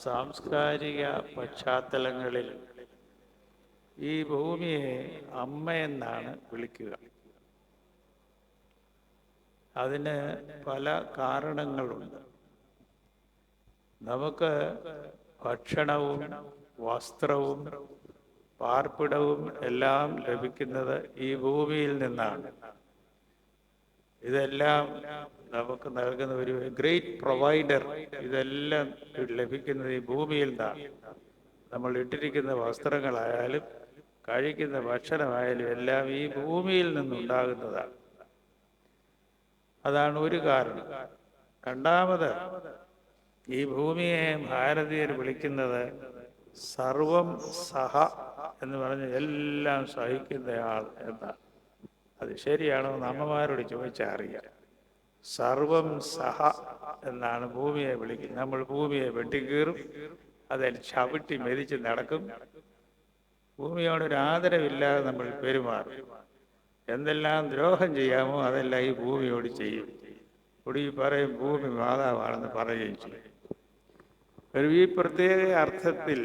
സാംസ്കാരിക പശ്ചാത്തലങ്ങളിൽ ഈ ഭൂമിയെ അമ്മയെന്നാണ് വിളിക്കുക. അതിന് പല കാരണങ്ങളുണ്ട്. നമുക്ക് ഭക്ഷണവും വസ്ത്രവും പാർപ്പിടവും എല്ലാം ലഭിക്കുന്നത് ഈ ഭൂമിയിൽ നിന്നാണ്. ഇതെല്ലാം നമുക്ക് നൽകുന്ന ഒരു ഗ്രേറ്റ് പ്രൊവൈഡർ ഇതെല്ലാം ലഭിക്കുന്നത് ഈ ഭൂമിയിൽ നിന്നാണ്. നമ്മൾ ഇട്ടിരിക്കുന്ന വസ്ത്രങ്ങളായാലും കഴിക്കുന്ന ഭക്ഷണമായാലും എല്ലാം ഈ ഭൂമിയിൽ നിന്നുണ്ടാകുന്നതാണ്. അതാണ് ഒരു കാരണം. രണ്ടാമത് ഈ ഭൂമിയെ ഭാരതീയർ വിളിക്കുന്നത് സർവം സഹ എന്ന് പറഞ്ഞ് എല്ലാം സഹിക്കുന്നയാൾ എന്നാണ്. അത് ശരിയാണോ എന്ന് അമ്മമാരോട് ചോദിച്ചാൽ അറിയാം. സർവം സഹ എന്നാണ് ഭൂമിയെ വിളിക്കുന്നത്. നമ്മൾ ഭൂമിയെ വെട്ടിക്കീറും അതിൽ ചവിട്ടി മെതിച്ച് നടക്കും. ഭൂമിയോടൊരു ആദരവില്ലാതെ നമ്മൾ പെരുമാറും. എന്തെല്ലാം ദ്രോഹം ചെയ്യാമോ അതെല്ലാം ഈ ഭൂമിയോട് ചെയ്യും. ഒടുവിൽ പറയും ഭൂമി മാതാവാണെന്ന് പറയുകയും ചെയ്യും. ഒരു ഈ പ്രത്യേക അർത്ഥത്തിൽ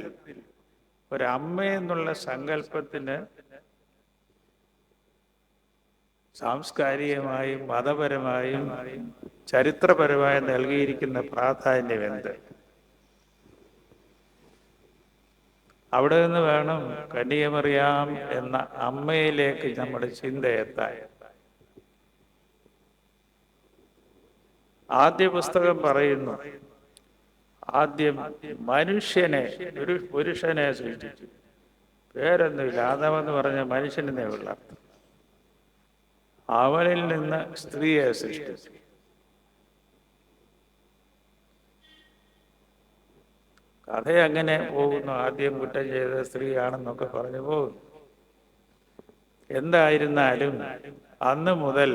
ഒരമ്മ എന്നുള്ള സങ്കല്പത്തിന് സാംസ്കാരികമായും മതപരമായും ചരിത്രപരമായും നൽകിയിരിക്കുന്ന പ്രാധാന്യം എന്ത്? അവിടെ നിന്ന് വേണം കന്യകമറിയാം എന്ന അമ്മയിലേക്ക് നമ്മുടെ ചിന്ത എത്താൻ. ആദ്യ പുസ്തകം പറയുന്നു ആദ്യം മനുഷ്യനെ ഒരു പുരുഷനെ സൃഷ്ടിച്ചു പേരൊന്നുമില്ല. ആദമെന്ന് പറഞ്ഞ മനുഷ്യനെ ഉള്ള അർത്ഥം അവനിൽ നിന്ന് സ്ത്രീയെ സൃഷ്ടിച്ചു കഥ അങ്ങനെ പോകുന്നു? ആദ്യം കുറ്റം ചെയ്ത സ്ത്രീയാണെന്നൊക്കെ പറഞ്ഞു പോകുന്നു. എന്തായിരുന്നാലും അന്ന് മുതൽ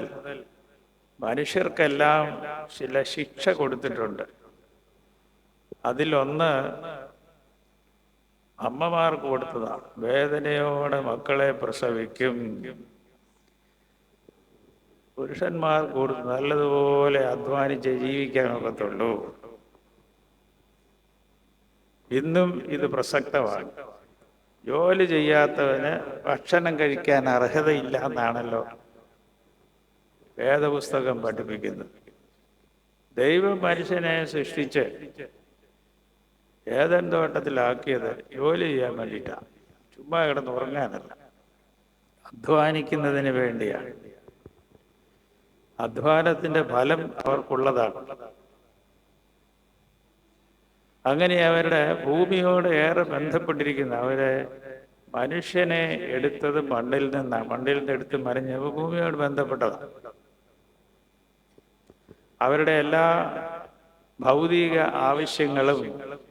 മനുഷ്യർക്കെല്ലാം ചില ശിക്ഷ കൊടുത്തിട്ടുണ്ട്. അതിലൊന്ന് അമ്മമാർക്ക് കൊടുത്തതാണ്. വേദനയോടെ മക്കളെ പ്രസവിക്കും. പുരുഷന്മാർ കൊടുത്ത് നല്ലതുപോലെ അധ്വാനിച്ച് ജീവിക്കാൻ ഒക്കത്തുള്ളൂ. ഇന്നും ഇത് പ്രസക്തമാണ്. ജോലി ചെയ്യാത്തവന് ഭക്ഷണം കഴിക്കാൻ അർഹതയില്ല എന്നാണല്ലോ വേദപുസ്തകം പഠിപ്പിക്കുന്നത്. ദൈവം മനുഷ്യനെ സൃഷ്ടിച്ച് ഏതൻ തോട്ടത്തിലാക്കിയത് ജോലി ചെയ്യാൻ വേണ്ടിയിട്ടാണ്. ചുമ്മാ കിടന്ന് ഉറങ്ങാനല്ല. അധ്വാനിക്കുന്നതിന് വേണ്ടിയാണ്. അധ്വാനത്തിന്റെ ഫലം അവർക്കുള്ളതാണ്. അങ്ങനെ അവരുടെ ഭൂമിയോട് ഏറെ ബന്ധപ്പെട്ടിരിക്കുന്ന. അവരെ മനുഷ്യനെ എടുത്തത് മണ്ണിൽ നിന്നാണ്. മണ്ണിൽ നിന്ന് എടുത്ത് മറിഞ്ഞ ഭൂമിയോട് ബന്ധപ്പെട്ടതാണ്. അവരുടെ എല്ലാ ഭൗതിക ആവശ്യങ്ങളും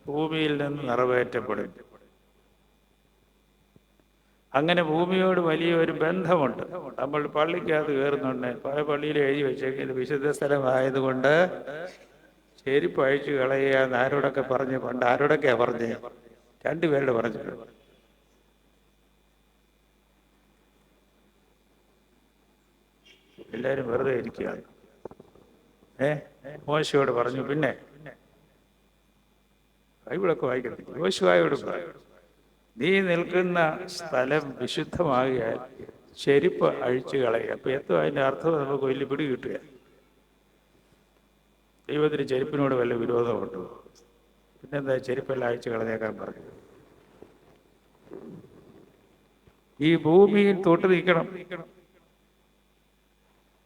ഭൂമിയിൽ നിന്ന് നിറവേറ്റപ്പെടും അങ്ങനെ ഭൂമിയോട് വലിയൊരു ബന്ധമുണ്ട്. നമ്മൾ പള്ളിക്കകത്ത് കയറുന്നുണ്ട്. പല പള്ളിയിൽ എഴുതി വെച്ചേക്കുന്നത് വിശുദ്ധ സ്ഥലമായതുകൊണ്ട് ചെരുപ്പ് അഴിച്ചു കളയുക എന്ന് ആരോടൊക്കെ പറഞ്ഞു? പണ്ട് ആരോടൊക്കെയാ പറഞ്ഞ്? രണ്ടുപേരുടെ പറഞ്ഞിട്ടുണ്ട്. എല്ലാവരും വെറുതെ ഇരിക്കുകയാണ്. ഏ? മോശയോട് പറഞ്ഞു. പിന്നെ? ബൈബിളൊക്കെ വായിക്കണം യോശുവായോട് പറഞ്ഞു നീ നിൽക്കുന്ന സ്ഥലം വിശുദ്ധമാകിയാൽ ചെരുപ്പ് അഴിച്ചു കളയുക. അപ്പൊ എത്തും അതിന്റെ അർത്ഥം നമുക്ക് വലിയ പിടി കിട്ടുക ദൈവത്തിന് ചെരുപ്പിനോട് വല്ല വിരോധമുണ്ടോ? പിന്നെന്താ ചെരുപ്പെല്ലാം അഴിച്ചു കളഞ്ഞേക്കാൻ പറഞ്ഞു. ഈ ഭൂമിയിൽ തൊട്ട് നിൽക്കണം.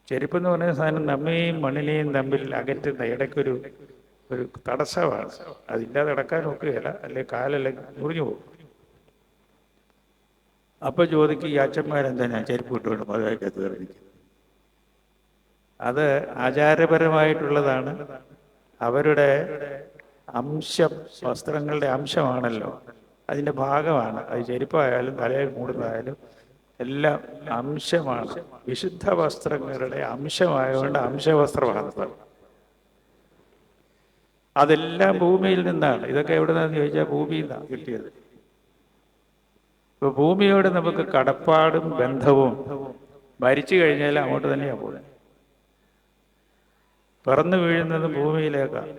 ചെരുപ്പെന്ന് പറയുന്ന സാധനം നമ്മയും മണ്ണിനെയും തമ്മിൽ അകറ്റുന്ന ഇടയ്ക്കൊരു ഒരു തടസ്സമാണ്. അതില്ലാതെ അടക്കാൻ ഒക്കുകയില്ല. അല്ലെ കാലല്ലെങ്കിൽ മുറിഞ്ഞു പോകും. അപ്പൊ ചോദിക്കും ഈ അച്ഛന്മാരെന്താ ചെരുപ്പ് ഇട്ടുകൊണ്ട് മതകത്ത് കയറിയിരിക്കുന്നത് അത് ആചാരപരമായിട്ടുള്ളതാണ്. അവരുടെ അംശം വസ്ത്രങ്ങളുടെ അംശമാണല്ലോ. അതിന്റെ ഭാഗമാണ്. അത് ചെരുപ്പായാലും തലയിൽ മൂടുന്നതായാലും എല്ലാം അംശമാണ്. വിശുദ്ധ വസ്ത്രങ്ങളുടെ അംശമായതുകൊണ്ട് അംശവസ്ത്രമാണ് അതെല്ലാം ഭൂമിയിൽ നിന്നാണ്. ഇതൊക്കെ എവിടെ നിന്നാന്ന് ചോദിച്ചാൽ ഭൂമിയിൽ നിന്നാണ് കിട്ടിയത്. ഇപ്പൊ ഭൂമിയോട് നമുക്ക് കടപ്പാടും ബന്ധവും മരിച്ചു കഴിഞ്ഞാൽ അങ്ങോട്ട് തന്നെയാണ് പോകുന്നത്. പിറന്നു വീഴുന്നത് ഭൂമിയിലേക്കാണ്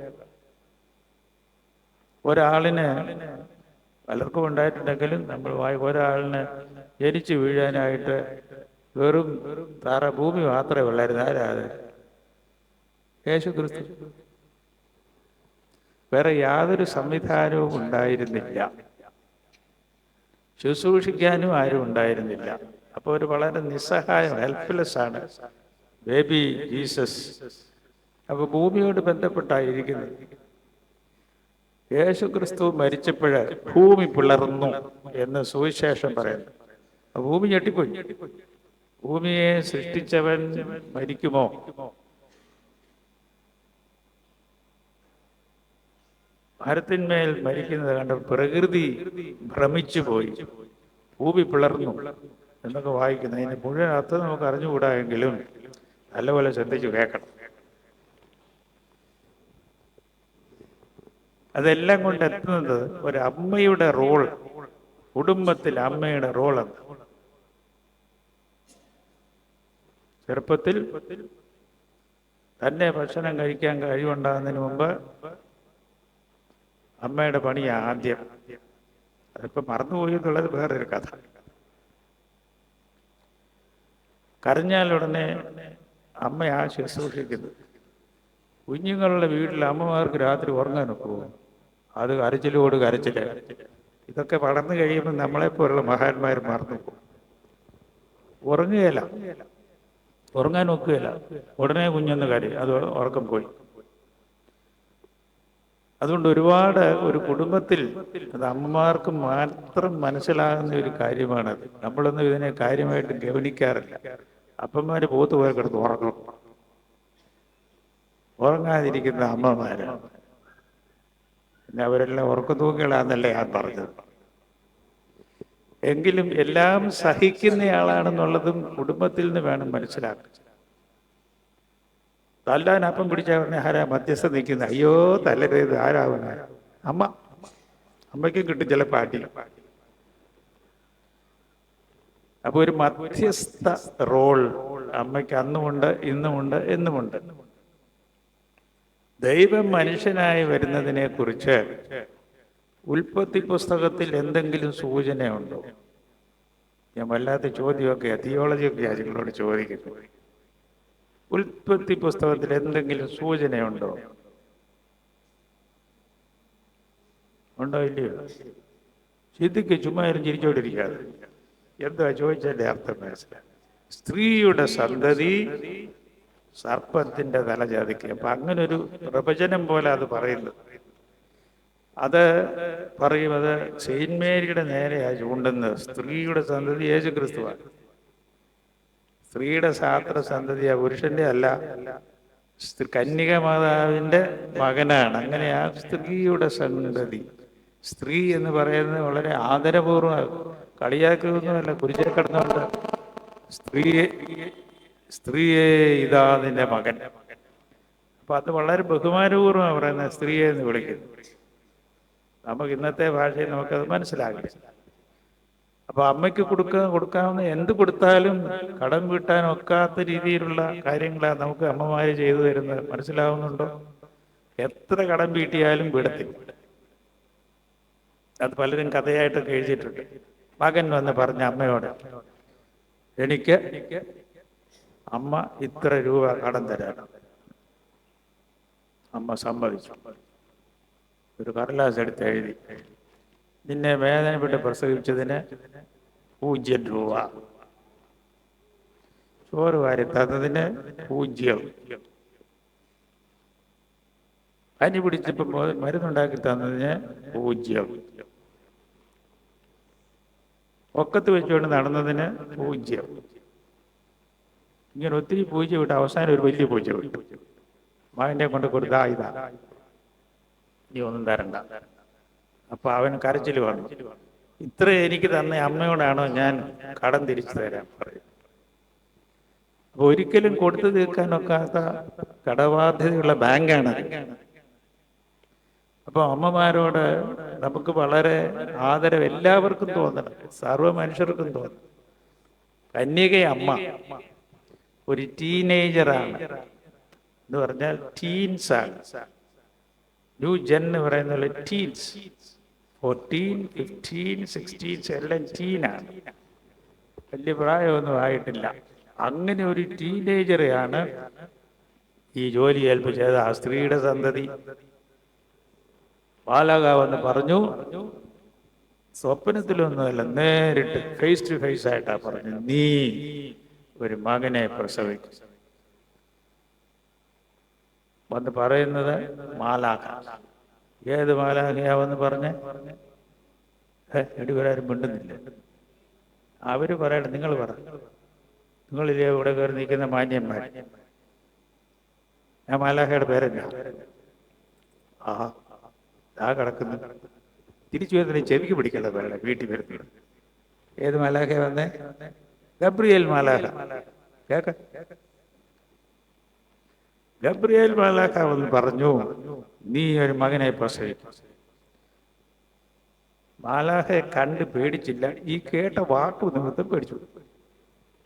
ഒരാളിന് പലർക്കും ഉണ്ടായിട്ടുണ്ടെങ്കിലും നമ്മൾ വായി ഒരാളിന് ജനിച്ചു വീഴാനായിട്ട് വെറും തറ ഭൂമി മാത്രമേ ഉള്ളായിരുന്നു. ആരാത് യേശു ക്രിസ്തു വേറെ യാതൊരു സംവിധാനവും ഉണ്ടായിരുന്നില്ല. ശുശ്രൂഷിക്കാനും ആരും ഉണ്ടായിരുന്നില്ല. അപ്പോൾ ഒരു വളരെ നിസ്സഹായം ഹെൽപ്ലെസ് ആണ്. ബേബി ജീസസ് അപ്പൊ ഭൂമിയോട് ബന്ധപ്പെട്ടായിരിക്കുന്നത് യേശു ക്രിസ്തു മരിച്ചപ്പോഴ് ഭൂമി പിളർന്നു എന്ന് സുവിശേഷം പറയുന്നു. ഭൂമി ഞെട്ടിപ്പോയി. ഭൂമിയെ സൃഷ്ടിച്ചവൻ മരിക്കുമോ? മരത്തിന്മേൽ മരിക്കുന്നത് കണ്ട പ്രകൃതി ഭ്രമിച്ചു പോയി. ഭൂമി പിളർന്നു എന്നൊക്കെ വായിക്കുന്നത് അതിന് മുഴുവൻ അർത്ഥം നമുക്ക് അറിഞ്ഞുകൂടായെങ്കിലും നല്ലപോലെ ശ്രദ്ധിച്ചു കേൾക്കണം. അതെല്ലാം കൊണ്ട് എത്തുന്നത് ഒരു അമ്മയുടെ റോൾ കുടുംബത്തിൽ അമ്മയുടെ റോൾ എന്ന് ചെറുപ്പത്തിൽ തന്നെ ഭക്ഷണം കഴിക്കാൻ കഴിവുണ്ടാകുന്നതിന് മുമ്പ് അമ്മയുടെ പണിയാ ആദ്യം. അതിപ്പോ മറന്നുപോയി എന്നുള്ളത് വേറൊരു കഥ. കരഞ്ഞാൽ ഉടനെ അമ്മയാ ശുശ്രൂഷിക്കുന്നത് കുഞ്ഞുങ്ങളുടെ വീട്ടിൽ അമ്മമാർക്ക് രാത്രി ഉറങ്ങാൻ പോകും അത് കരച്ചിലോട് കരച്ചിൽ. ഇതൊക്കെ വളർന്നു കഴിയുമ്പോൾ നമ്മളെപ്പോലുള്ള മഹാന്മാർ മറന്നു പോകും. ഉറങ്ങുകയില്ല. ഉറങ്ങാൻ ഒക്കുകയില്ല. ഉടനെ കുഞ്ഞെന്ന് കരയും. അത് ഉറക്കം പോയി. അതുകൊണ്ട് ഒരുപാട് ഒരു കുടുംബത്തിൽ അത് അമ്മമാർക്ക് മാത്രം മനസ്സിലാകുന്ന ഒരു കാര്യമാണത്. നമ്മളൊന്നും ഇതിനെ കാര്യമായിട്ട് ഗവനിക്കാറില്ല അപ്പന്മാര് പോത്ത് പോയി കിടന്ന് ഉറങ്ങും. ഉറങ്ങാതിരിക്കുന്ന അമ്മമാര്. പിന്നെ അവരെല്ലാം ഉറക്കം തൂങ്ങികളാന്നല്ലേ ഞാൻ പറഞ്ഞത്. എങ്കിലും എല്ലാം സഹിക്കുന്നയാളാണെന്നുള്ളതും കുടുംബത്തിൽ നിന്ന് വേണം മനസ്സിലാക്കാൻ. തല്ലാൻ അപ്പം പിടിച്ച ഉടനെ ആരാ മധ്യസ്ഥ നിൽക്കുന്നത് അയ്യോ തല്ലരുത്. ആരാവുന്ന അമ്മ. അമ്മയ്ക്കും കിട്ടും ചില പാട്ടി അപ്പൊ ഒരു മധ്യസ്ഥ റോൾ അമ്മയ്ക്ക് അന്നുമുണ്ട് ഇന്നുമുണ്ട് എന്നുമുണ്ട്. ദൈവം മനുഷ്യനായി വരുന്നതിനെ കുറിച്ച് ഉൽപ്പത്തി പുസ്തകത്തിൽ എന്തെങ്കിലും സൂചനയുണ്ടോ? ഞാൻ വല്ലാത്ത ചോദ്യമൊക്കെ തിയോളജിയൊക്കെ രാജ്യങ്ങളോട് ചോദിക്കുന്നു. ഉൽപ്പത്തി പുസ്തകത്തിൽ എന്തെങ്കിലും സൂചനയുണ്ടോ? ഉണ്ടോ ഇല്ലയോ? ചിന്തിക്ക് ചുമ്മാ ഇരും ചിരിച്ചോണ്ടിരിക്കാതെ എന്താ ചോദിച്ചതിന്റെ അർത്ഥം മനസ്സിലായി. സ്ത്രീയുടെ സന്തതി സർപ്പത്തിന്റെ തല ചതിക്കുക. അപ്പൊ അങ്ങനെ ഒരു പ്രവചനം പോലെ അത് പറയുന്നത് അത് പറയും അത് സെയിന്റ് മേരിയുടെ നേരെയാ ചൂണ്ടുന്നത്. സ്ത്രീയുടെ സന്തതി യേശു ക്രിസ്തുവാണ് സ്ത്രീയുടെ ശാസ്ത്ര സന്തതിയാ പുരുഷന്റെ അല്ല. കന്യക മാതാവിന്റെ മകനാണ്. അങ്ങനെ ആ സ്ത്രീയുടെ സന്തതി. സ്ത്രീ എന്ന് പറയുന്നത് വളരെ ആദരപൂർവം കളിയാക്കുന്നതല്ല കുരിശിൽ കിടന്നുകൊണ്ട് സ്ത്രീയെ സ്ത്രീയെ ഇതാ നിന്റെ മകൻ. അപ്പൊ അത് വളരെ ബഹുമാനപൂർവം പറയുന്നത് സ്ത്രീയെ എന്ന് വിളിക്കുന്നു. നമുക്ക് ഇന്നത്തെ ഭാഷയിൽ നമുക്കത് മനസ്സിലാകില്ല അപ്പൊ അമ്മയ്ക്ക് കൊടുക്കാൻ കൊടുക്കാവുന്ന എന്ത് കൊടുത്താലും കടം വീട്ടാൻ ഒക്കാത്ത രീതിയിലുള്ള കാര്യങ്ങളാണ് നമുക്ക് അമ്മമാര് ചെയ്തു തരുന്നത്. മനസ്സിലാവുന്നുണ്ടോ? എത്ര കടം വീട്ടിയാലും വിടത്തില്ല. അത് പലരും കഥയായിട്ട് എഴുതിയിട്ടുണ്ട്. മകൻ വന്ന് പറഞ്ഞ അമ്മയോട് എനിക്ക് അമ്മ ഇത്ര രൂപ കടം തരാണ് അമ്മ സമ്മതിച്ചു. ഒരു കടലാസ് എടുത്ത് എഴുതി. നിന്നെ വേദനപ്പെട്ട് പ്രസവിച്ചതിന് പൂജ്യം രൂപ. ചോറ് വാരി പൂജ്യം. പനി പിടിച്ചപ്പോ മരുന്നുണ്ടാക്കി തന്നതിന് പൂജ്യം. ഒക്കത്ത് വെച്ചുകൊണ്ട് നടന്നതിന് പൂജ്യം. ഇങ്ങനെ ഒത്തിരി പൂജ്യം വിട്ട് അവസാനം ഒരു വലിയ പൂജ്യം വിട്ടു. മകന്റെ കൊണ്ട് കൊടുത്താ ഇതാ. നീ ഒന്നും തരണ്ട. അപ്പൊ അവൻ കരച്ചിൽ വന്നു. ഇത്ര എനിക്ക് തന്ന അമ്മയോടാണോ ഞാൻ കടം തിരിച്ചു തരാൻ പറയും അപ്പൊ ഒരിക്കലും കൊടുത്തു തീർക്കാനൊക്കാത്ത കടബാധ്യതയുള്ള ബാങ്കാണ് അപ്പൊ അമ്മമാരോട് നമുക്ക് വളരെ ആദരവ് എല്ലാവർക്കും തോന്നണം സർവ മനുഷ്യർക്കും തോന്നണം. കന്യക അമ്മ ഒരു ടീനേജറാണ്. എന്ന് പറഞ്ഞാൽ ടീൻസ് ആണ്. ന്യൂ ജെൻ എന്ന് പറയുന്ന ടീൻസ് ഫോർട്ടീൻ ഫിഫ്റ്റീൻ സിക്സ്റ്റീൻ ടീനാണ് വലിയ പ്രായമൊന്നും ആയിട്ടില്ല. അങ്ങനെ ഒരു ടീനേജറെയാണ് ഈ ജോലി ഏൽപ്പിച്ചത്. ആ സ്ത്രീയുടെ സന്തതി. ബാലകാവെന്ന് പറഞ്ഞു സ്വപ്നത്തിലൊന്നുമല്ല നേരിട്ട് ഫേസ് ടു ഫേസ് ആയിട്ടാ പറഞ്ഞു നീ ഒരു മകനെ പ്രസവിക്കും. വന്ന് പറയുന്നത് മാലാഖ. ഏത് മാലാഖയാവെന്ന് പറഞ്ഞ്? എടിവരാരും മിണ്ടുന്നില്ല. അവർ പറയണം നിങ്ങൾ പറ. നിങ്ങളില്ലേ ഇവിടെ കയറി നിൽക്കുന്ന മാന്യന്മാർ? ഞാൻ മാലാഖയുടെ പേരല്ല. ആ ആ കിടക്കുന്നു. തിരിച്ചു വരുന്ന ചെവിക്ക് പിടിക്കല്ല പേരുടെ വീട്ടിൽ വരുന്നു ഏത് മാലാഖ വന്നേ? ഗബ്രിയേൽ മാലാഖ കേക്ക? ഗബ്രിയേൽ വന്ന് പറഞ്ഞു നീ ഒരു മകനെ പ്രസവിക്കും. മാലാഹയെ കണ്ട് പേടിച്ചില്ല. ഈ കേട്ട വാക്ക് നിമിത്തം പേടിച്ചു.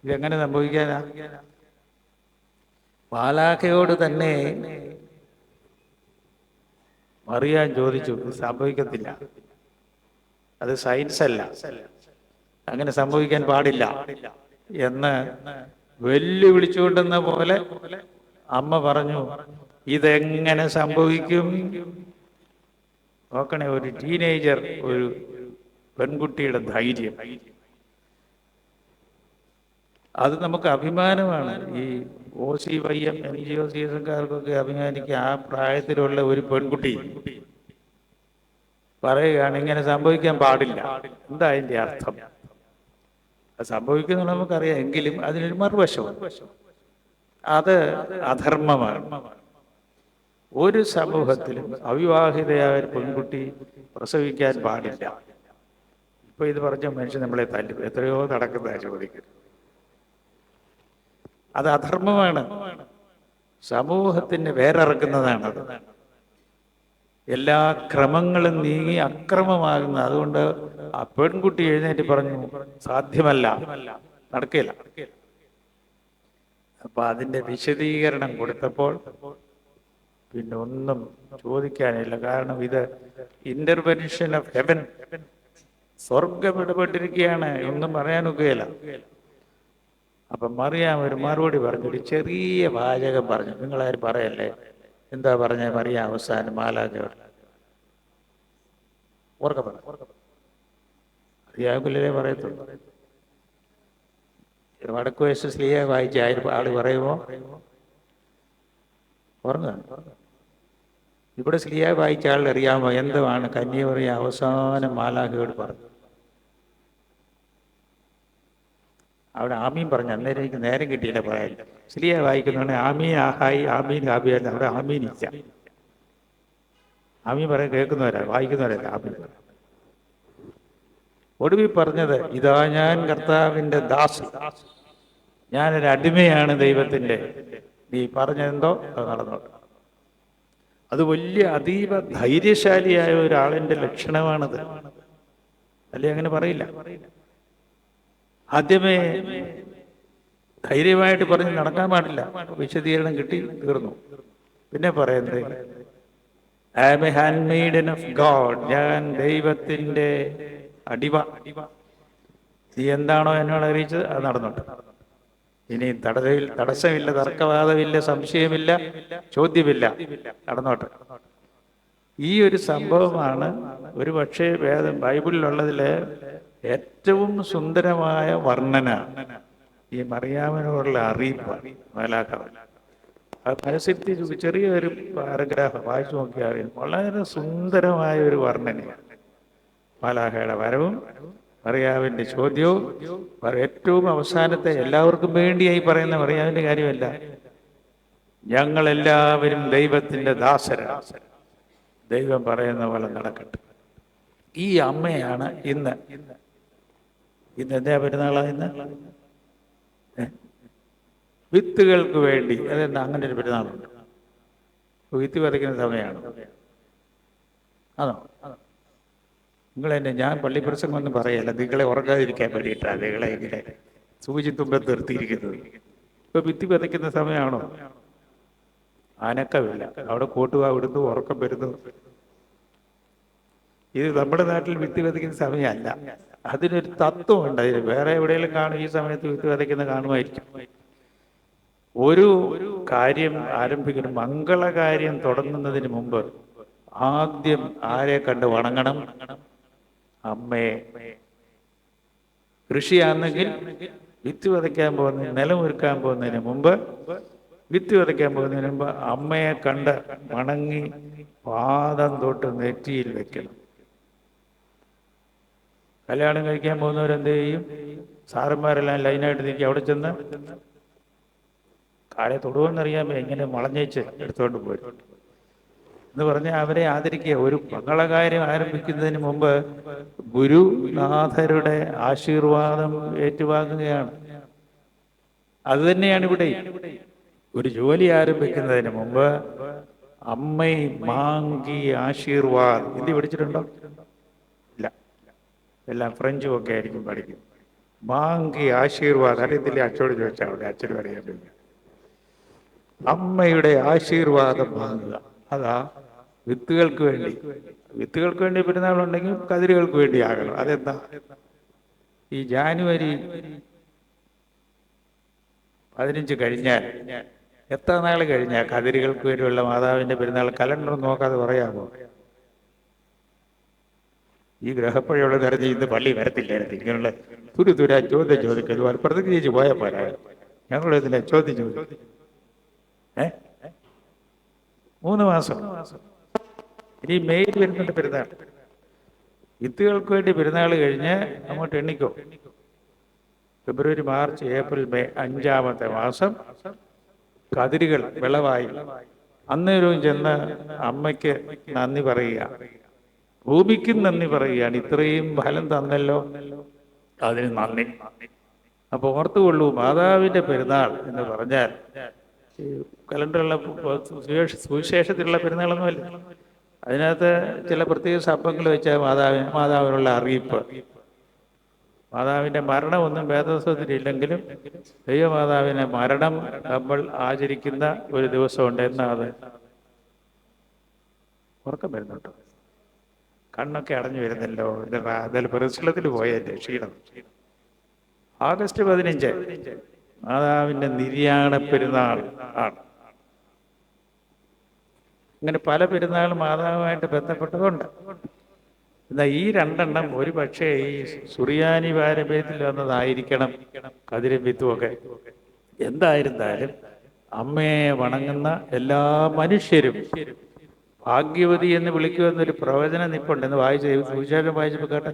ഇതെങ്ങനെ സംഭവിക്കാനാ? മാലാഖയോട് തന്നെ മറിയാൻ ചോദിച്ചു ഇത് സംഭവിക്കത്തില്ല. അത് സയൻസ് അല്ല അങ്ങനെ സംഭവിക്കാൻ പാടില്ല. എന്ന് വെല്ലുവിളിച്ചുകൊണ്ടെന്ന പോലെ അമ്മ പറഞ്ഞു ഇതെങ്ങനെ സംഭവിക്കും? നോക്കണേ ഒരു ടീനേജർ ഒരു പെൺകുട്ടിയുടെ ധൈര്യം. അത് നമുക്ക് അഭിമാനമാണ്. ഈ O C Y M N G O C എസ്കാർക്കൊക്കെ അഭിമാനിക്കുക ആ പ്രായത്തിലുള്ള ഒരു പെൺകുട്ടി പറയുകയാണ് ഇങ്ങനെ സംഭവിക്കാൻ പാടില്ല. എന്താ അതിന്റെ അർത്ഥം? അത് നമുക്കറിയാം എങ്കിലും അതിനൊരു മറുവശമുണ്ട്. അത് അധർമ്മമാണ്. ഒരു സമൂഹത്തിലും അവിവാഹിതയായ ഒരു പെൺകുട്ടി പ്രസവിക്കാൻ പാടില്ല. ഇപ്പൊ ഇത് പറഞ്ഞ മനുഷ്യൻ നമ്മളെ തല്ലും എത്രയോ നടക്കുന്ന ചോദിക്കും അത് അധർമ്മമാണ്. സമൂഹത്തിന് അത് എല്ലാ ക്രമങ്ങളും നീങ്ങി അക്രമമാകുന്ന അതുകൊണ്ട് ആ പെൺകുട്ടി എഴുന്നേറ്റ് പറഞ്ഞു സാധ്യമല്ല നടക്കില്ല. അപ്പൊ അതിന്റെ വിശദീകരണം കൊടുത്തപ്പോൾ പിന്നെ ഒന്നും ചോദിക്കാനില്ല. കാരണം ഇത് ഇന്റർവെൻഷൻ ഓഫ് ഹെവൻ സ്വർഗം ഇടപെട്ടിരിക്കുകയാണ് ഒന്നും പറയാനൊക്കുകയില്ല അപ്പൊ മറിയാം ഒരു മറുപടി പറഞ്ഞു. ഒരു ചെറിയ വാചകം പറഞ്ഞു. നിങ്ങളാരും പറയല്ലേ? എന്താ പറഞ്ഞ? മറിയാം അവസാനം മാലാജോട് ഓർക്ക പറ. അറിയാവില്ലേ പറയത്തുള്ളൂ? വടക്കു വയസ്സ് സ്ത്രീയെ വായിച്ച ആൾ പറയുമോ? ഓർമ്മ ഇവിടെ സ്ത്രീയെ വായിച്ച ആൾ അറിയാമോ? എന്തുവാണ്? കന്യമറിയ അവസാനം മാലാഖയോട് പറഞ്ഞു. അവിടെ ആമീൻ പറഞ്ഞു. അന്നേരം എനിക്ക് നേരം കിട്ടിയില്ല പറയാൻ. സ്ത്രീയെ വായിക്കുന്നതാണ് ആമീൻ ആഹായി ആമീൻ ഹാബിയല്ല അവിടെ ആമീൻ ഇച്ച ആമീൻ പറയാൻ കേൾക്കുന്നവരാ വായിക്കുന്നവരല്ല ആമീൻ. പറ ഒടുവിൽ പറഞ്ഞത് ഇതാ ഞാൻ കർത്താവിന്റെ ദാസ് ഞാനൊരു അടിമയാണ് ദൈവത്തിന്റെ നീ പറഞ്ഞതെന്തോ അത് നടന്നോട്ടെ. അത് വലിയ അതീവ ധൈര്യശാലിയായ ഒരാളിന്റെ ലക്ഷണമാണത്. അല്ലെ? അങ്ങനെ പറയില്ല. ആദ്യമേ ധൈര്യമായിട്ട് പറഞ്ഞ് നടക്കാൻ പാടില്ല. വിശദീകരണം കിട്ടി തീർന്നു. പിന്നെ പറയുന്നത് I'm a handmaiden of God ഞാൻ ദൈവത്തിന്റെ അടിവ. നീ എന്താണോ എന്നോട് അറിയിച്ചത് അത് നടന്നുണ്ട് ഇനി തടസ്സമില്ല തടസ്സമില്ല തർക്കവാദമില്ല സംശയമില്ല ചോദ്യമില്ല. നടന്നോട്ടെ. ഈ ഒരു സംഭവമാണ് ഒരു പക്ഷേ വേദം ബൈബിളിലുള്ളതിലെ ഏറ്റവും സുന്ദരമായ വർണന. ഈ മറിയാമനോടുള്ള അറിയിപ്പ് മാലാഖവൻ അത് ചെറിയ ചെറിയൊരു പാരഗ്രാഫ് വായിച്ചു നോക്കിയാൽ വളരെ സുന്ദരമായ ഒരു വർണനയാണ്. മാലാഖയുടെ വരവും മറിയാവിന്റെ ചോദ്യവും ഏറ്റവും അവസാനത്തെ എല്ലാവർക്കും വേണ്ടിയായി പറയുന്ന മറിയാവിന്റെ കാര്യമല്ല. ഞങ്ങളെല്ലാവരും ദൈവത്തിന്റെ ദാസരാണ് ദൈവം പറയുന്ന പോലെ നടക്കട്ടെ. ഈ അമ്മയാണ് ഇന്ന്. ഇന്ന് എന്താ പെരുന്നാളാ ഇന്ന്? വിത്തുകൾക്ക് വേണ്ടി. അതെന്താ? അങ്ങനെ ഒരു പെരുന്നാളുണ്ട്. വിത്ത് വിതയ്ക്കുന്ന സമയമാണ്. ആണോ? നിങ്ങൾ എന്നെ ഞാൻ പള്ളിപ്രസംഗം ഒന്നും പറയല്ല. നിങ്ങളെ ഉറങ്ങാതിരിക്കാൻ വേണ്ടിയിട്ടാണ് നിങ്ങളെ ഇങ്ങനെ സൂചി തുമ്പത്ത് നിർത്തിയിരിക്കുന്നത്. ഇപ്പൊ ഭിത്തി വിതയ്ക്കുന്ന സമയമാണോ? അനക്കമില്ല. അവിടെ കൂട്ടുക വിടുന്നു ഉറക്കം വരുന്നു. ഇത് നമ്മുടെ നാട്ടിൽ ഭിത്തി വിതയ്ക്കുന്ന സമയമല്ല. അതിനൊരു തത്വമുണ്ട്. അതിന് വേറെ എവിടെയെങ്കിലും കാണും. ഈ സമയത്ത് ഭിത്തി വിതയ്ക്കുന്ന കാണുമായിരിക്കും. ഒരു കാര്യം ആരംഭിക്കുന്ന. മംഗളകാര്യം തുടങ്ങുന്നതിന് മുമ്പ് ആദ്യം ആരെ കണ്ട് വണങ്ങണം? അമ്മയെ കൃഷിയാണെങ്കിൽ വിത്ത് വിതയ്ക്കാൻ പോകുന്ന നിലമൊരുക്കാൻ പോകുന്നതിന് മുമ്പ് വിത്ത് വിതയ്ക്കാൻ പോകുന്നതിന് മുമ്പ് അമ്മയെ കണ്ട് മണങ്ങി പാദം തൊട്ട് നെറ്റിയിൽ വെക്കണം. കല്യാണം കഴിക്കാൻ പോകുന്നവരെന്ത് ചെയ്യും? സാറന്മാരെല്ലാം ലൈനായിട്ട് നീക്കി അവിടെ ചെന്ന് കാലെ തൊടുവെന്നറിയാമോ എങ്ങനെ വളഞ്ഞേച്ച് എടുത്തുകൊണ്ട് പോരും. എന്ന് പറഞ്ഞാൽ അവരെ ആദരിക്കുക. ഒരു മംഗളകാര്യം ആരംഭിക്കുന്നതിന് മുമ്പ് ഗുരുനാഥരുടെ ആശീർവാദം ഏറ്റുവാങ്ങുകയാണ്. അത് തന്നെയാണ് ഇവിടെ. ഒരു ജോലി ആരംഭിക്കുന്നതിന് മുമ്പ് അമ്മൈ മാങ്കി ആശീർവാദ്. ഹിന്ദി പഠിച്ചിട്ടുണ്ടോ? ഇല്ല. എല്ലാം ഫ്രഞ്ചും ഒക്കെ ആയിരിക്കും പഠിക്കുന്നത് മാങ്കി ആശീർവാദ്. അറിയത്തില്ല അച്ഛനോട് ചോദിച്ചാൽ അവിടെ അച്ഛനും അറിയാൻ അമ്മയുടെ ആശീർവാദം വാങ്ങുക. അതാ വിത്തുകൾക്ക് വേണ്ടി. വിത്തുകൾക്ക് വേണ്ടി പെരുന്നാൾ പെരുന്നാളുണ്ടെങ്കിൽ കതിരുകൾക്ക് വേണ്ടി ആകണം. അതെന്താ? ഈ ജാനുവരി പതിനഞ്ച് കഴിഞ്ഞാൽ എത്ര നാൾ കഴിഞ്ഞാൽ കതിരുകൾക്ക് വേണ്ടിയുള്ള മാതാവിന്റെ പെരുന്നാൾ കലണ്ടർ നോക്കാതെ പറയാമോ? ഈ ഗ്രഹപ്പഴയുള്ള നിറഞ്ഞ് ഇന്ന് പള്ളി വരത്തില്ലായിരുന്നു. ഇങ്ങനെയുള്ള തുരു തുര ചോദ്യം ചോദിക്കരുത്. ചേച്ചി പോയാൽ പോരാ. ഞങ്ങളിതിനെ ചോദ്യം ചോദിക്കും. ഏ? മൂന്ന് മാസം. ഇനി മെയ് വരുന്നുണ്ട് പെരുന്നാൾ. വിത്തുകൾക്ക് വേണ്ടി പെരുന്നാൾ കഴിഞ്ഞ് അങ്ങോട്ട് എണ്ണിക്കോ. ഫെബ്രുവരി മാർച്ച് ഏപ്രിൽ മെയ് അഞ്ചാമത്തെ മാസം കതിരുകൾ വിളവായി. അന്നേരവും ചെന്ന് അമ്മയ്ക്ക് നന്ദി പറയുക. ഭൂമിക്കും നന്ദി പറയുകയാണ്. ഇത്രയും ഫലം തന്നല്ലോ. അതിന് നന്ദി. അപ്പൊ ഓർത്തുകൊള്ളൂ മാതാവിന്റെ പെരുന്നാൾ എന്ന് പറഞ്ഞാൽ കലണ്ടറുള്ള സുവിശേഷ സുവിശേഷത്തിലുള്ള പെരുന്നാളൊന്നുമല്ല. അതിനകത്ത് ചില പ്രത്യേക ശബ്ദങ്ങൾ വെച്ച മാതാവിന് മാതാവിനുള്ള അറിയിപ്പ്. മാതാവിന്റെ മരണമൊന്നും വേദോത്സവത്തിലില്ലെങ്കിലും ദൈവമാതാവിന്റെ മരണം നമ്മൾ ആചരിക്കുന്ന ഒരു ദിവസമുണ്ട് എന്നാ അത് ഉറക്കം വരുന്നുണ്ടോ. കണ്ണൊക്കെ അടഞ്ഞു വരുന്നല്ലോ. അതിൽ പരിശീലത്തിൽ പോയല്ലേ ക്ഷീണം. ആഗസ്റ്റ് പതിനഞ്ച്. മാതാവിന്റെ നിര്യാണ പെരുന്നാൾ ആണ്. ഇങ്ങനെ പല പെരുന്നാൾ മാതാവുമായിട്ട് ബന്ധപ്പെട്ടതുണ്ട്. എന്നാൽ ഈ രണ്ടെണ്ണം ഒരു പക്ഷേ ഈ സുറിയാനി പാരമ്പര്യത്തിൽ വന്നതായിരിക്കണം കതിരും വിത്തുമൊക്കെ എന്തായിരുന്നാലും അമ്മയെ വണങ്ങുന്ന എല്ലാ മനുഷ്യരും ഭാഗ്യവതി എന്ന് വിളിക്കുമെന്നൊരു പ്രവചനം നിപ്പുണ്ട്. എന്ന് വായിച്ച സുവിശേഷം വായിച്ചപ്പോൾ കേട്ടെ.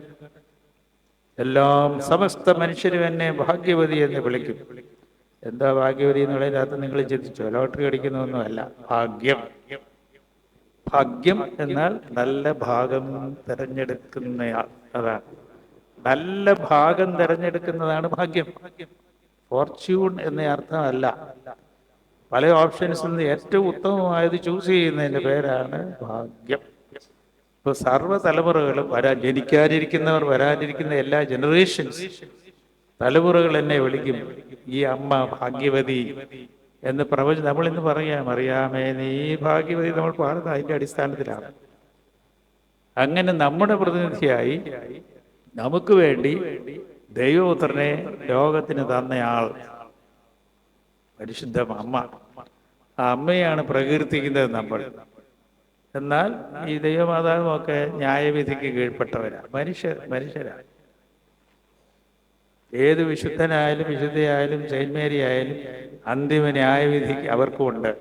എല്ലാം സമസ്ത മനുഷ്യരും എന്നെ ഭാഗ്യവതി എന്ന് വിളിക്കും. എന്താ ഭാഗ്യവതി എന്നുള്ളതിനകത്ത് നിങ്ങൾ ചിന്തിച്ചോ ലോട്ടറി അടിക്കുന്നൊന്നുമല്ല ഭാഗ്യം. ഭാഗ്യം എന്നാൽ നല്ല ഭാഗം തിരഞ്ഞെടുക്കുന്നയാൾ അതാണ്. നല്ല ഭാഗം തിരഞ്ഞെടുക്കുന്നതാണ് ഭാഗ്യം. ഫോർച്യൂൺ എന്ന അർത്ഥമല്ല. പല ഓപ്ഷൻസിൽ നിന്ന് ഏറ്റവും ഉത്തമമായത് ചൂസ് ചെയ്യുന്നതിന്റെ പേരാണ് ഭാഗ്യം. ഇപ്പൊ സർവ തലമുറകളും വരാൻ ജനിക്കാനിരിക്കുന്നവർ വരാനിരിക്കുന്ന എല്ലാ ജനറേഷൻസ് തലമുറകൾ എന്നെ വിളിക്കും ഈ അമ്മ ഭാഗ്യവതി എന്ന് പ്രവചനം നമ്മൾ ഇന്ന് പറയാം അറിയാമേ നീ ഭാഗ്യവതി നമ്മൾ പാടുന്നത് അതിന്റെ അടിസ്ഥാനത്തിലാണ്. അങ്ങനെ നമ്മുടെ പ്രതിനിധിയായി നമുക്ക് വേണ്ടി ദൈവപുത്രനെ ലോകത്തിന് തന്നയാൾ പരിശുദ്ധ അമ്മ. ആ അമ്മയാണ് പ്രകീർത്തിക്കുന്നത് നമ്മൾ. എന്നാൽ ഈ ദൈവമാതാവും ഒക്കെ ന്യായവിധിക്ക് കീഴ്പ്പെട്ടവരാ മനുഷ്യർ മനുഷ്യരാണ് ഏത് വിശുദ്ധനായാലും വിശുദ്ധയായാലും സെയിന്റ് മേരി ആയാലും അന്തിമ ന്യായവിധിക്ക് അവർക്കുമുണ്ട്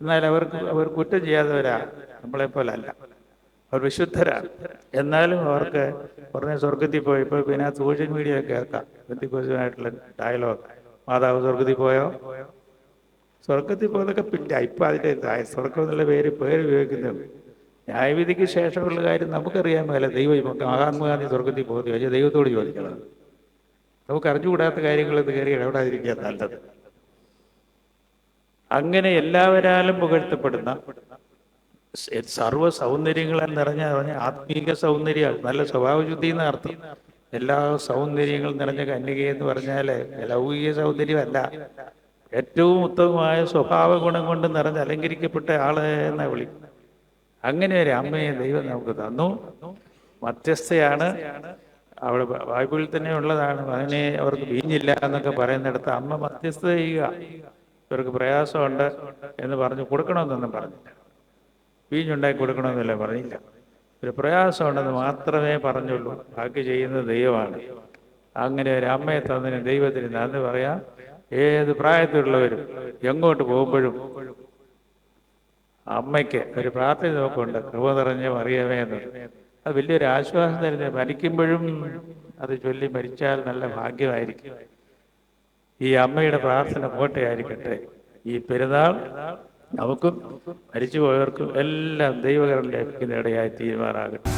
എന്നാൽ അവർക്ക് അവർ കുറ്റം ചെയ്യാത്തവരാ നമ്മളെ അല്ല അവർ വിശുദ്ധരാണ് എന്നാലും അവർക്ക് പറഞ്ഞ സ്വർഗത്തിൽ പോയി ഇപ്പോൾ പിന്നെ സോഷ്യൽ മീഡിയ കേൾക്കാം. ആയിട്ടുള്ള ഡയലോഗ് മാതാവ് സ്വർഗത്തിൽ പോയോ? സ്വർഗത്തിൽ പോയതൊക്കെ പിന്നെ ഇപ്പൊ അതിന്റെ ദാ- സ്വർഗം എന്നുള്ള പേര് പേര് ഉപയോഗിക്കുന്നത് ന്യായവിധിക്ക് ശേഷമുള്ള കാര്യം നമുക്കറിയാൻ മേല ദൈവം മഹാത്മാഗാന്ധി സ്വർഗത്തിൽ പോകുന്നു ചോദിച്ചാൽ ദൈവത്തോട് ചോദിക്കണം. നമുക്ക് അറിഞ്ഞുകൂടാത്ത കാര്യങ്ങൾ ഇത് കയറി ഇടപെടാതിരിക്കുക നല്ലത്. അങ്ങനെ എല്ലാവരാലും പുകഴ്ത്തപ്പെടുന്ന സർവ സൗന്ദര്യങ്ങളാൽ നിറഞ്ഞ പറഞ്ഞ ആത്മീക സൗന്ദര്യം നല്ല സ്വഭാവശുദ്ധി എന്ന അർത്ഥം. എല്ലാ സൗന്ദര്യങ്ങളും നിറഞ്ഞ കന്യക എന്ന് പറഞ്ഞാൽ ലൗകിക സൗന്ദര്യമല്ല. ഏറ്റവും ഉത്തമമായ സ്വഭാവ ഗുണം കൊണ്ട് നിറഞ്ഞ അലങ്കരിക്കപ്പെട്ട ആൾ എന്ന വിളി. അങ്ങനെ ഒരു അമ്മയെ ദൈവം നമുക്ക് തന്നു. മധ്യസ്ഥയാണ് അവിടെ ബൈബിളിൽ തന്നെ ഉള്ളതാണ്. അതിനെ അവർക്ക് വീഞ്ഞില്ല എന്നൊക്കെ പറയുന്നിടത്ത് അമ്മ മധ്യസ്ഥത ചെയ്യുക. ഇവർക്ക് പ്രയാസമുണ്ട് എന്ന് പറഞ്ഞു കൊടുക്കണമെന്നൊന്നും പറഞ്ഞില്ല. വീഞ്ഞുണ്ടാക്കി കൊടുക്കണമെന്നല്ലേ പറഞ്ഞില്ല. ഒരു പ്രയാസമുണ്ടെന്ന് മാത്രമേ പറഞ്ഞുള്ളൂ. ബാക്കി ചെയ്യുന്നത് ദൈവമാണ്. അങ്ങനെ ഒരു അമ്മയെ തന്നതിന് ദൈവത്തിന് നന്ദി പറയാം. ഏത് പ്രായത്തിലുള്ളവരും എങ്ങോട്ട് പോകുമ്പോഴും അമ്മയ്ക്ക് ഒരു പ്രാർത്ഥന നോക്കുന്നുണ്ട്. കൃപ നിറഞ്ഞ അറിയാമേ എന്ന്. അത് വലിയൊരു ആശ്വാസം തരുന്നത് മരിക്കുമ്പോഴും അത് ചൊല്ലി മരിച്ചാൽ നല്ല ഭാഗ്യമായിരിക്കും. ഈ അമ്മയുടെ പ്രാർത്ഥന പോട്ടെയായിരിക്കട്ടെ. ഈ പെരുന്നാൾ നമുക്കും മരിച്ചുപോയവർക്കും എല്ലാം ദൈവകരം ലഭിക്കുന്ന ഇടയായി തീരുമാനാകട്ടെ